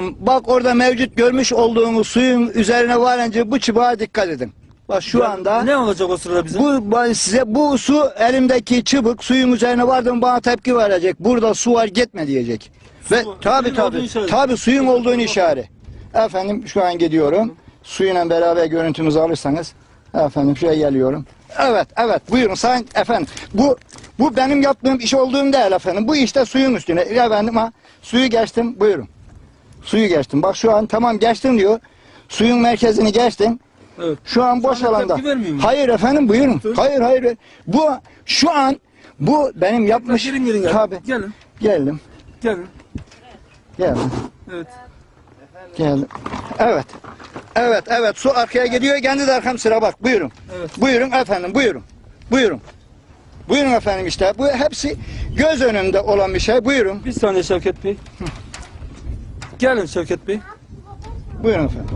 Bak orada mevcut görmüş olduğunuz suyun üzerine varınca bu çıbağa dikkat edin. Bak şu anda Ne olacak o sırada bize? bu bu- size bu su elimdeki çıbık suyun üzerine vardım bana tepki verecek. Burada su var gitme diyecek. Ve Su- tabi olduğunu tabi işaret. tabi suyun olduğunu işaret. Efendim şu an gidiyorum. Suyla beraber görüntümüzü alırsanız efendim şuraya geliyorum. Evet evet buyurun sayın efendim. Bu bu benim yaptığım iş olduğum değil efendim. Bu işte suyun üstüne. Efendim ha suyu geçtim buyurun. Suyu geçtim. Bak şu an tamam geçtim diyor. Suyun merkezini geçtim. Evet. Şu an boş Sana alanda. tepki vermiyor mu? Hayır efendim buyurun. Dur. Hayır hayır. Bu şu an bu benim yapmış. Gelin gelin gelin. Tabii. Gelin. Geldim. Gelin. Geldim. Evet. Geldim. Evet. Evet evet su arkaya gidiyor kendi de arkam sıra bak buyurun. Evet. Buyurun efendim buyurun. Buyurun. Buyurun efendim işte bu hepsi göz önünde olan bir şey buyurun. Bir saniye Şevket Bey. Gelin Şevket Bey. Buyurun efendim.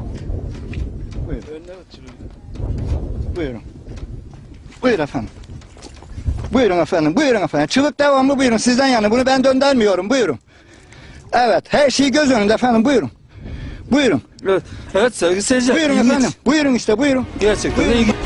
Buyurun. Buyurun. Buyurun efendim. Buyurun efendim. Buyurun efendim. Çılık devamlı buyurun. Sizden yani bunu ben döndürmüyorum. Buyurun. Evet. Her şey göz önünde efendim. Buyurun. Buyurun. Evet. Evet sevgili seyirciler. Buyurun ilginç. efendim. Buyurun işte buyurun. Gerçekten Buyurun. ilginç.